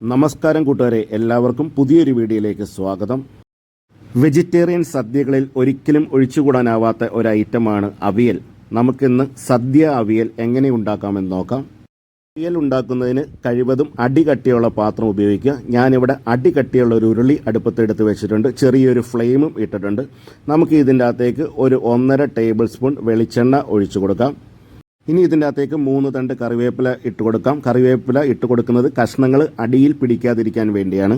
നമസ്കാരം കൂട്ടുകാരെ എല്ലാവർക്കും പുതിയൊരു വീഡിയോയിലേക്ക് സ്വാഗതം. വെജിറ്റേറിയൻ സദ്യകളിൽ ഒരിക്കലും ഒഴിച്ചുകൂടാനാവാത്ത ഒരു ഐറ്റമാണ് അവിയൽ. നമുക്കിന്ന് സദ്യ അവിയൽ എങ്ങനെ ഉണ്ടാക്കാമെന്ന് നോക്കാം. അവിയൽ ഉണ്ടാക്കുന്നതിന് കഴിവതും അടികട്ടിയുള്ള പാത്രം ഉപയോഗിക്കുക. ഞാനിവിടെ അടികട്ടിയുള്ള ഒരു ഉരുളി അടുപ്പത്തെടുത്ത് വെച്ചിട്ടുണ്ട്. ചെറിയൊരു ഫ്ലെയിമും ഇട്ടിട്ടുണ്ട്. നമുക്ക് ഇതിന്റെ അകത്തേക്ക് ഒരു ഒന്നര ടേബിൾ സ്പൂൺ വെളിച്ചെണ്ണ ഒഴിച്ചു കൊടുക്കാം. ഇനി ഇതിന്റെ അകത്തേക്ക് മൂന്ന് തണ്ട് കറിവേപ്പില ഇട്ട് കൊടുക്കാം. കറിവേപ്പില ഇട്ട് കൊടുക്കുന്നത് കഷ്ണങ്ങൾ അടിയിൽ പിടിക്കാതിരിക്കാൻ വേണ്ടിയാണ്.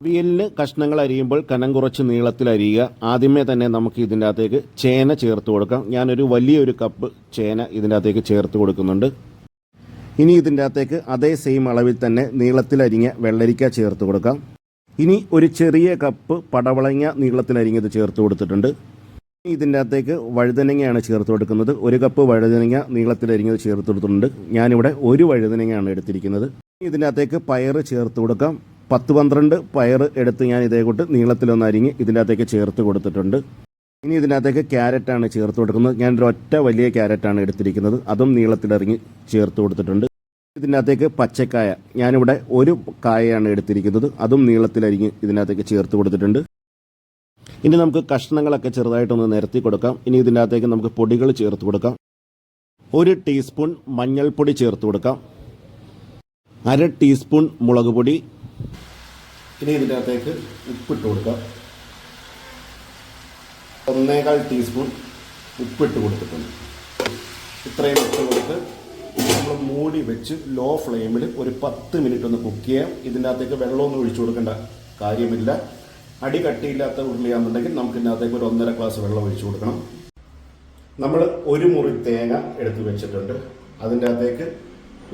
അവിയലിന് കഷ്ണങ്ങൾ അരിയുമ്പോൾ കനം കുറച്ച് നീളത്തിൽ അരിയുക. ആദ്യമേ തന്നെ നമുക്ക് ഇതിന്റെ അകത്തേക്ക് ചേന ചേർത്ത് കൊടുക്കാം. ഞാനൊരു വലിയൊരു കപ്പ് ചേന ഇതിന്റെ അകത്തേക്ക് ചേർത്ത് കൊടുക്കുന്നുണ്ട്. ഇനി ഇതിന്റെ അകത്തേക്ക് അതേ സെയിം അളവിൽ തന്നെ നീളത്തിൽ അരിഞ്ഞ വെള്ളരിക്ക ചേർത്ത് കൊടുക്കാം. ഇനി ഒരു ചെറിയ കപ്പ് പടവളങ്ങ നീളത്തിൽ അരിഞ്ഞത് ചേർത്ത് കൊടുത്തിട്ടുണ്ട്. ഇതിന്റെ അകത്തേക്ക് വഴുതനങ്ങയാണ് ചേർത്ത് കൊടുക്കുന്നത്. ഒരു കപ്പ് വഴുതനങ്ങ നീളത്തിലരിഞ്ഞത് ചേർത്ത് കൊടുത്തിട്ടുണ്ട്. ഞാനിവിടെ ഒരു വഴുതനങ്ങയാണ് എടുത്തിരിക്കുന്നത്. ഇതിന്റെ അകത്തേക്ക് പയറ് ചേർത്ത് കൊടുക്കാം. പത്ത് പന്ത്രണ്ട് പയറ് എടുത്ത് ഞാൻ ഇതേ കൂട്ട് നീളത്തിലൊന്ന് അരിഞ്ഞ് ഇതിന്റെ അകത്തേക്ക് ചേർത്ത് കൊടുത്തിട്ടുണ്ട്. ഇനി ഇതിനകത്തേക്ക് ക്യാരറ്റാണ് ചേർത്ത് കൊടുക്കുന്നത്. ഞാൻ ഒരു ഒറ്റ വലിയ ക്യാരറ്റാണ് എടുത്തിരിക്കുന്നത്. അതും നീളത്തിലറിഞ്ഞ് ചേർത്ത് കൊടുത്തിട്ടുണ്ട്. ഇതിനകത്തേക്ക് പച്ചക്കായ ഞാനിവിടെ ഒരു കായയാണ് എടുത്തിരിക്കുന്നത്. അതും നീളത്തിലരിഞ്ഞ് ഇതിനകത്തേക്ക് ചേർത്ത് കൊടുത്തിട്ടുണ്ട്. ഇനി നമുക്ക് കഷ്ണങ്ങളൊക്കെ ചെറുതായിട്ടൊന്ന് നിരത്തി കൊടുക്കാം. ഇനി ഇതിന്റെ അകത്തേക്ക് നമുക്ക് പൊടികൾ ചേർത്ത് കൊടുക്കാം. ഒരു ടീസ്പൂൺ മഞ്ഞൾപ്പൊടി ചേർത്ത് കൊടുക്കാം. അര ടീസ്പൂൺ മുളക് പൊടി. ഇനി ഇതിന്റെ അകത്തേക്ക് ഉപ്പിട്ട് കൊടുക്കാം. ഒന്നേകാൽ ടീസ്പൂൺ ഉപ്പിട്ട് കൊടുത്തിട്ടുണ്ട്. ഇത്രയും ഇട്ട് കൊടുത്ത് നമ്മൾ മൂടി വെച്ച് ലോ ഫ്ലെയിമിൽ ഒരു പത്ത് മിനിറ്റ് ഒന്ന് കുക്ക് ചെയ്യാം. ഇതിന്റെ അകത്തേക്ക് വെള്ളമൊന്നും ഒഴിച്ചു കൊടുക്കേണ്ട കാര്യമില്ല. അടി കട്ടിയില്ലാത്ത ഉരുളിയാണെന്നുണ്ടെങ്കിൽ നമുക്ക് ഇതിനകത്തേക്ക് ഒരു ഒന്നര ഗ്ലാസ് വെള്ളം ഒഴിച്ചു കൊടുക്കണം. നമ്മൾ ഒരു മുറി തേങ്ങ എടുത്ത് വെച്ചിട്ടുണ്ട്. അതിന്റെ അകത്തേക്ക്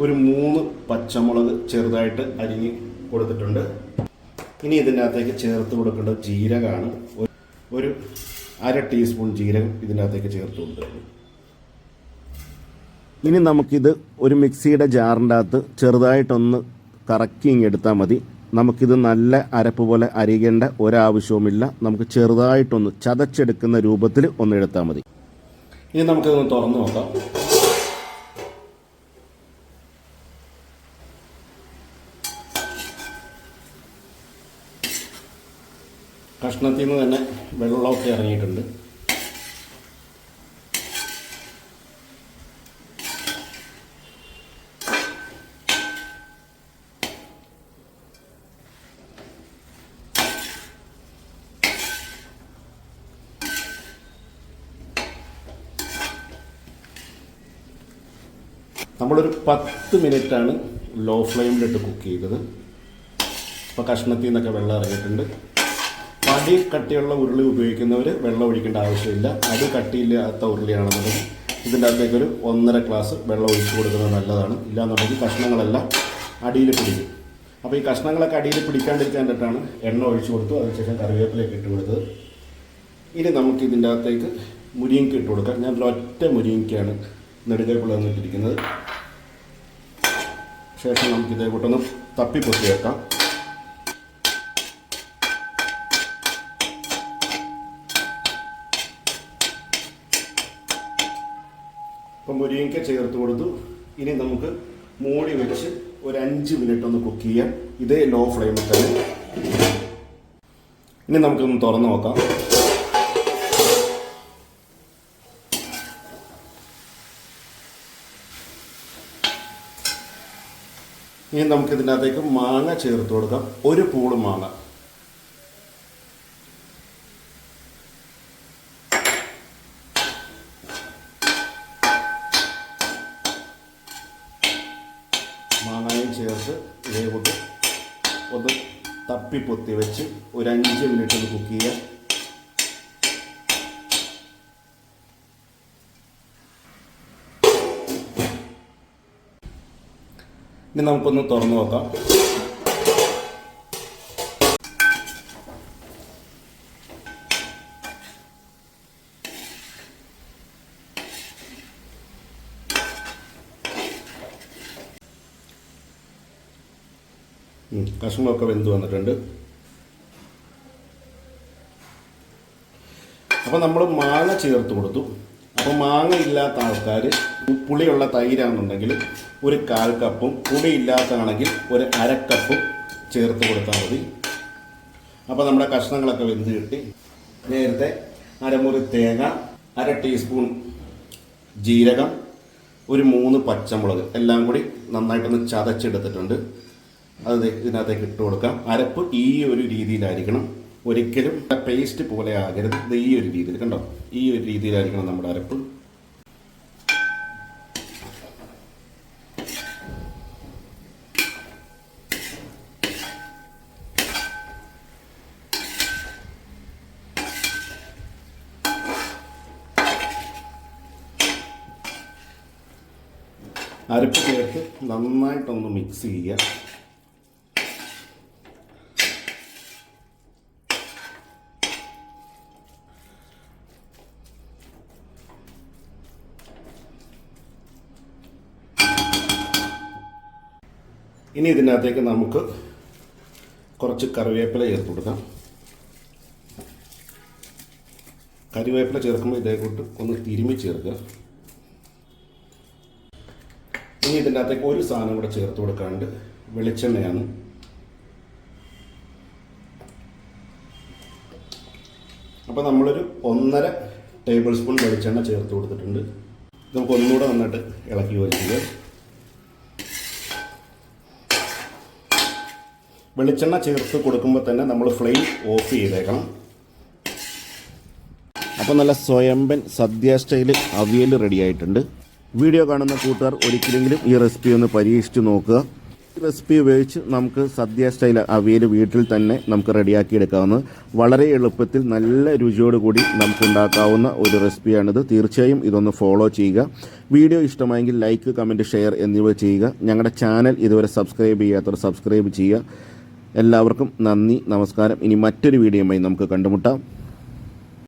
ഒരു മൂന്ന് പച്ചമുളക് ചെറുതായിട്ട് അരിഞ്ഞ് കൊടുത്തിട്ടുണ്ട്. ഇനി ഇതിന്റെ അകത്തേക്ക് ചേർത്ത് കൊടുക്കേണ്ടത് ജീരകമാണ്. ഒരു- അര ടീസ്പൂൺ ജീരകം ഇതിന്റെ അകത്തേക്ക് ചേർത്ത് കൊടുത്തിട്ടുണ്ട്. ഇനി നമുക്കിത് ഒരു മിക്സിയുടെ ജാറിന്റെ അകത്ത് ചെറുതായിട്ടൊന്ന് കറക്കി ഇങ്ങെടുത്താൽ മതി. നമുക്കിത് നല്ല അരപ്പ് പോലെ അരിയേണ്ട ഒരാവശ്യവുമില്ല. നമുക്ക് ചെറുതായിട്ടൊന്ന് ചതച്ചെടുക്കുന്ന രൂപത്തിൽ ഒന്ന് എടുത്താൽ മതി. ഇനി നമുക്കിതൊന്ന് തുറന്നു നോക്കാം. കഷ്ണത്തിൽ നിന്ന് തന്നെ വെള്ളമൊക്കെ ഇറങ്ങിയിട്ടുണ്ട്. നമ്മളൊരു പത്ത് മിനിറ്റാണ് ലോ ഫ്ലെയിമിലിട്ട് കുക്ക് ചെയ്തത്. ഇപ്പോൾ കഷ്ണത്തിൽ നിന്നൊക്കെ വെള്ളം ഇറങ്ങിയിട്ടുണ്ട്. അടി കട്ടിയുള്ള ഉരുളി ഉപയോഗിക്കുന്നവർ വെള്ളം ഒഴിക്കേണ്ട ആവശ്യമില്ല. അടി കട്ടിയില്ലാത്ത ഉരുളിയാണെന്നുണ്ടെങ്കിൽ ഇതിന്റെ അകത്തേക്ക് ഒരു ഒന്നര ഗ്ലാസ് വെള്ളം ഒഴിച്ചു കൊടുക്കുന്നത് നല്ലതാണ്. ഇല്ലാന്നുണ്ടെങ്കിൽ കഷ്ണങ്ങളെല്ലാം അടിയിൽ പിടിക്കും. അപ്പോൾ ഈ കഷ്ണങ്ങളൊക്കെ അടിയിൽ പിടിക്കാണ്ടിരിക്കാൻ വേണ്ടിയിട്ടാണ് എണ്ണ ഒഴിച്ചു കൊടുത്തു. അതിനുശേഷം കറിവേപ്പിലേക്ക് ഇട്ട് കൊടുത്തത്. ഇനി നമുക്ക് ഇതിന്റെ അകത്തേക്ക് മുരിങ്ങയ്ക്ക് ഇട്ട് കൊടുക്കാം. ഞാൻ ഒറ്റ മുരിങ്ങയ്ക്കാണ് നെടുകേപ്പിള വന്നിട്ടിരിക്കുന്നത് ശേഷം നമുക്ക് ഇതേ കൂട്ടൊന്ന് തപ്പി പൊത്തി വെക്കാം ഇപ്പം മുരിങ്ങയ്ക്ക ചേർത്ത് കൊടുത്തു. ഇനി നമുക്ക് മൂടി വെച്ച് ഒരു അഞ്ച് മിനിറ്റ് ഒന്ന് കുക്ക് ചെയ്യാം. ഇതേ ലോ ഫ്ലെയിമിൽ തന്നെ. ഇനി നമുക്കൊന്ന് തുറന്ന് നോക്കാം. ഇനി നമുക്ക് ഇതിനകത്തേക്ക് മാങ്ങ ചേർത്ത് കൊടുക്കാം. ഒരു പൂൾ മാങ്ങ. മാങ്ങയും ചേർത്ത് ഇതേപോലെ ഒന്ന് തപ്പി പൊത്തി വെച്ച് ഒരു അഞ്ച് മിനിറ്റ് ഒന്ന് കുക്ക് ചെയ്യാം ഇനി നമുക്കൊന്ന് തുറന്നു നോക്കാം. കഷ്ണമൊക്കെ വെന്ത് വന്നിട്ടുണ്ട്. അപ്പോൾ നമ്മൾ മാങ്ങ ചേർത്ത് കൊടുത്തു. അപ്പോൾ മാങ്ങ ഇല്ലാത്ത ആൾക്കാർ പുളിയുള്ള തൈരാണെന്നുണ്ടെങ്കിൽ ഒരു കാൽ കപ്പും പുളി ഇല്ലാത്തതാണെങ്കിൽ ഒരു അര കപ്പും ചേർത്ത് കൊടുത്താൽ മതി. അപ്പോൾ നമ്മുടെ കഷ്ണങ്ങളൊക്കെ വെന്ത് കിട്ടി. നേരത്തെ അരമുറി തേങ്ങ അര ടീസ്പൂൺ ജീരകം ഒരു മൂന്ന് പച്ചമുളക് എല്ലാം കൂടി നന്നായിട്ടൊന്ന് ചതച്ചെടുത്തിട്ടുണ്ട്. അത് ഇതിനകത്തേക്ക് ഇട്ട് കൊടുക്കാം. അരപ്പ് ഈ ഒരു രീതിയിലായിരിക്കണം. ഒരിക്കലും പേസ്റ്റ് പോലെ ആകരുത്. ഇത് ഈ ഒരു രീതിയിൽ കണ്ടോ? ഈ ഒരു രീതിയിലായിരിക്കണം നമ്മുടെ അരപ്പ്. അരപ്പ് ചേർത്ത് നന്നായിട്ടൊന്ന് മിക്സ് ചെയ്യുക. ഇനി ഇതിനകത്തേക്ക് നമുക്ക് കുറച്ച് കറിവേപ്പില ചേർത്ത് കൊടുക്കാം. കറിവേപ്പില ചേർക്കുമ്പോൾ ഇതേ കൂട്ട് ഒന്ന് തിരുമി ചേർക്കുക. ഇനി ഇതിന്റെ അകത്തേക്ക് ഒരു സാധനം കൂടെ ചേർത്ത് കൊടുക്കാണ്ട് വെളിച്ചെണ്ണയാണ്. അപ്പോൾ നമ്മളൊരു ഒന്നര ടേബിൾ സ്പൂൺ വെളിച്ചെണ്ണ ചേർത്ത് കൊടുത്തിട്ടുണ്ട്. നമുക്ക് ഒന്നുകൂടെ നന്നായിട്ട് ഇളക്കി വയ്ക്കുക വെളിച്ചെണ്ണ ചേർത്ത് കൊടുക്കുമ്പോൾ തന്നെ നമ്മൾ ഫ്ലെയിം ഓഫ് ചെയ്തേക്കണം. അപ്പോൾ നല്ല സ്വയംബൻ സദ്യ സ്റ്റൈൽ അവിയൽ റെഡി ആയിട്ടുണ്ട് വീഡിയോ കാണുന്ന കൂട്ടുകാർ ഒരിക്കലെങ്കിലും ഈ റെസിപ്പി ഒന്ന് പരീക്ഷിച്ച് നോക്കുക. ഈ റെസിപ്പി ഉപയോഗിച്ച് നമുക്ക് സദ്യ സ്റ്റൈൽ അവിയൽ വീട്ടിൽ തന്നെ നമുക്ക് റെഡിയാക്കി എടുക്കാവുന്ന വളരെ എളുപ്പത്തിൽ നല്ല രുചിയോടുകൂടി നമുക്ക് ഉണ്ടാക്കാവുന്ന ഒരു റെസിപ്പിയാണിത്. തീർച്ചയായും ഇതൊന്ന് ഫോളോ ചെയ്യുക. വീഡിയോ ഇഷ്ടമായെങ്കിൽ ലൈക്ക് കമന്റ് ഷെയർ എന്നിവ ചെയ്യുക. ഞങ്ങളുടെ ചാനൽ ഇതുവരെ സബ്സ്ക്രൈബ് ചെയ്യാത്തവർ സബ്സ്ക്രൈബ് ചെയ്യുക. എല്ലാവർക്കും നന്ദി നമസ്കാരം. ഇനി മറ്റൊരു വീഡിയോയുമായി നമുക്ക് കണ്ടുമുട്ടാം.